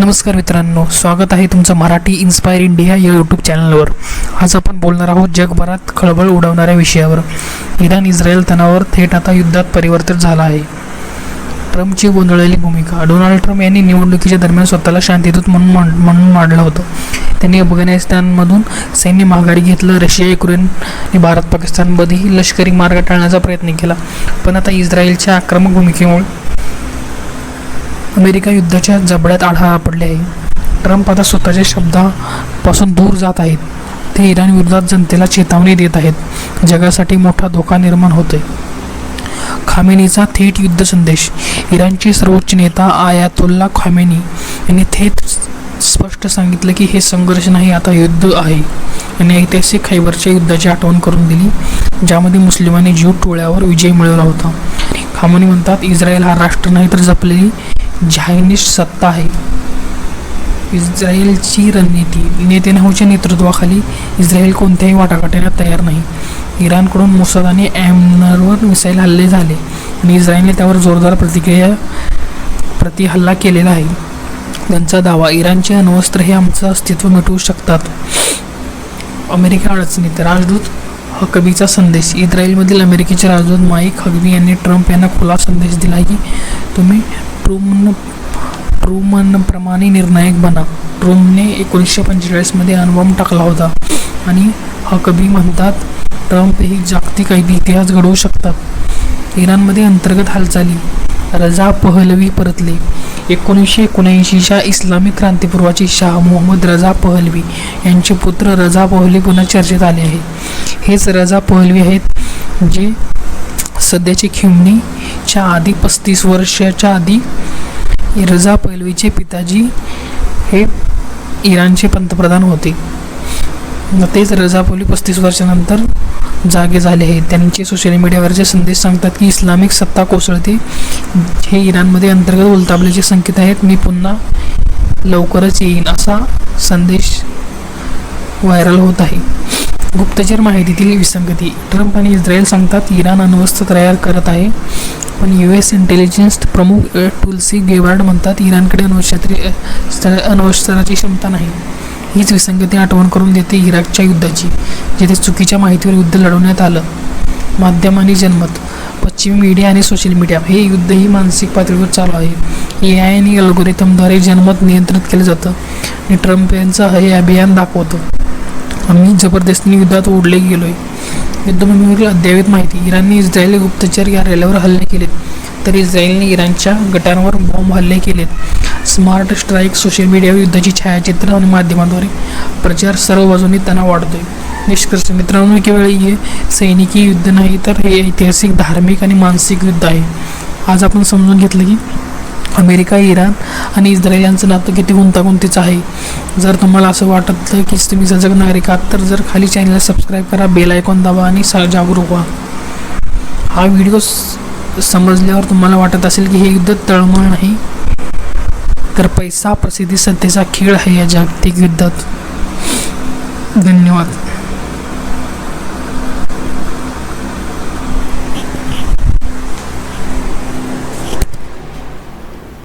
नमस्कार मित्रांनो स्वागत आहे तुमचं मराठी इन्स्पायर इंडिया या यूट्यूब चॅनलवर आज आपण बोलणार आहोत जगभरात खळबळ उडवणाऱ्या विषयावर. इराण इस्रायल तणावर थेट आता युद्धात परिवर्तित झाला आहे. ट्रम्पची गोंधळलेली भूमिका. डोनाल्ड ट्रम्प यांनी निवडणुकीच्या दरम्यान स्वतःला शांतीदूत म्हणून मांड म्हणून मांडलं होतं. त्यांनी अफगाणिस्तानमधून सैन्य माघारी घेतलं रशिया युक्रेन आणि भारत पाकिस्तानमध्येही लष्करी मार्ग टाळण्याचा प्रयत्न केला. पण आता इस्रायलच्या आक्रमक भूमिकेमुळे अमेरिका युद्धाच्या जबड्यात आढळा पडले आहे. ट्रम्प आता स्वतःच्या शब्दापासून दूर जात आहेत. ते इराण विरोधात जनतेला चेतावणी देत आहेत. जगासाठी मोठा धोका निर्माण होतोय. खामेनीचा थेट युद्ध संदेश. इराणचे सर्वोच्च नेता आयातुल्ला खामेनी यांनी थेट स्पष्ट सांगितलं की हे संघर्ष नाही आता युद्ध आहे. आणि ऐतिहासिक खैबरच्या युद्धाची आठवण करून दिली ज्यामध्ये मुस्लिमांनी जीव टोळ्यावर विजय मिळवला होता. खामोनी म्हणतात इस्रायल हा राष्ट्र नाही तर जपलेली झायनिस्ट सत्ता आहे. इस्रायलची रणनीती नेतेनाहूच्या नेतृत्वाखाली इस्रायल कोणत्याही वाटाघाटीला तयार नाही. इराणकडून मुसाद आणि ॲमनरवर मिसाईल हल्ले झाले आणि इस्रायलने त्यावर जोरदार प्रतिक्रिया प्रति हल्ला केलेला आहे. त्यांचा दावा इराणचे अण्वस्त्र हे आमचं अस्तित्व मिटवू शकतात. अमेरिका अडचणीत राजदूत हकबीचा संदेश. इस्रायलमधील अमेरिकेचे राजदूत माईक हकबी यांनी ट्रम्प यांना खुला संदेश दिला की तुम्ही ट्रूमन ट्रूमनप्रमाणे निर्णायक बना. ट्रूमने एकोणीसशे पंचेचाळीसमध्ये अणुबॉम्ब टाकला होता आणि हकबी म्हणतात ट्रम्प ही जागतिक इतिहास घडवू शकतात. इराणमध्ये अंतर्गत हालचाली. रजा पहलवी परतले. एकोणीसशे एकोणऐंशीच्या इस्लामिक क्रांतीपूर्वाचे शाह मोहम्मद रजा पहलवी यांचे पुत्र रजा पहलवी पुन्हा चर्चेत आले आहे हेच रजा पहलवी आहेत जे सध्याचे खिमणीच्या आधी पस्तीस वर्षाच्या आधी रजा पहलवीचे पिताजी हे इराणचे पंतप्रधान होते. मग तेच रजा पहलवी पस्तीस वर्षानंतर जागे झाले आहेत. त्यांचे सोशल मीडियावरचे संदेश सांगतात की इस्लामिक सत्ता कोसळते. हे इराणमध्ये अंतर्गत उलटाबल्याचे संकेत आहेत. मी पुन्हा लवकरच येईन असा संदेश व्हायरल होत आहे. गुप्तचर माहितीतील विसंगती. ट्रम्प आणि इस्रायल सांगतात इराण अण्वस्त्र तयार करत आहे. पण यू एस इंटेलिजन्स प्रमुख टुलसी गेवार्ड म्हणतात इराणकडे अण्वस्त्र अण्वस्त्राची क्षमता नाही. हीच विसंगती आठवण करून देते इराकच्या युद्धाची जेथे चुकीच्या माहितीवर युद्ध लढवण्यात आलं. माध्यम आणि जनमत पश्चिमी मीडिया आणि सोशल मीडिया हे युद्धही मानसिक पातळीवर चालू आहे. ए आय आणि अल्गोरिथमद्वारे जनमत नियंत्रित केलं जातं. आणि ट्रम्प यांचं हे अभियान दाखवतं. आम्ही जबरदस्तीने युद्धात ओढले गेलोय. युद्धभूमीवरील अद्ययावत माहिती इराणने इस्रायली गुप्तचर या रेल्यावर हल्ले केलेत तर इस्रायलने इराणच्या गटांवर बॉम्ब हल्ले केलेत. स्मार्ट स्ट्राईक सोशल मीडियावर युद्धाची छायाचित्र आणि माध्यमाद्वारे प्रचार सर्व बाजूंनी तणाव वाढतोय. निष्कर्ष मित्रांनो केवळ हे सैनिकी युद्ध नाही तर हे ऐतिहासिक धार्मिक आणि मानसिक युद्ध आहे. आज आपण समजून घेतलं की अमेरिका इराण आणि इस्रायल यांचं नातं किती गुंतागुंतीचं आहे. जर तुम्हाला असं वाटतं की तुम्ही सजग नागरिक आहात तर जर खाली चॅनलला सबस्क्राईब करा बेल आयकॉन दाबा आणि सा जागरूक व्हा. हा व्हिडिओ समजल्यावर तुम्हाला वाटत असेल की हे युद्ध तळमळ नाही तर पैसा प्रसिद्धी सत्तेचा खेळ आहे या जागतिक युद्धात. धन्यवाद.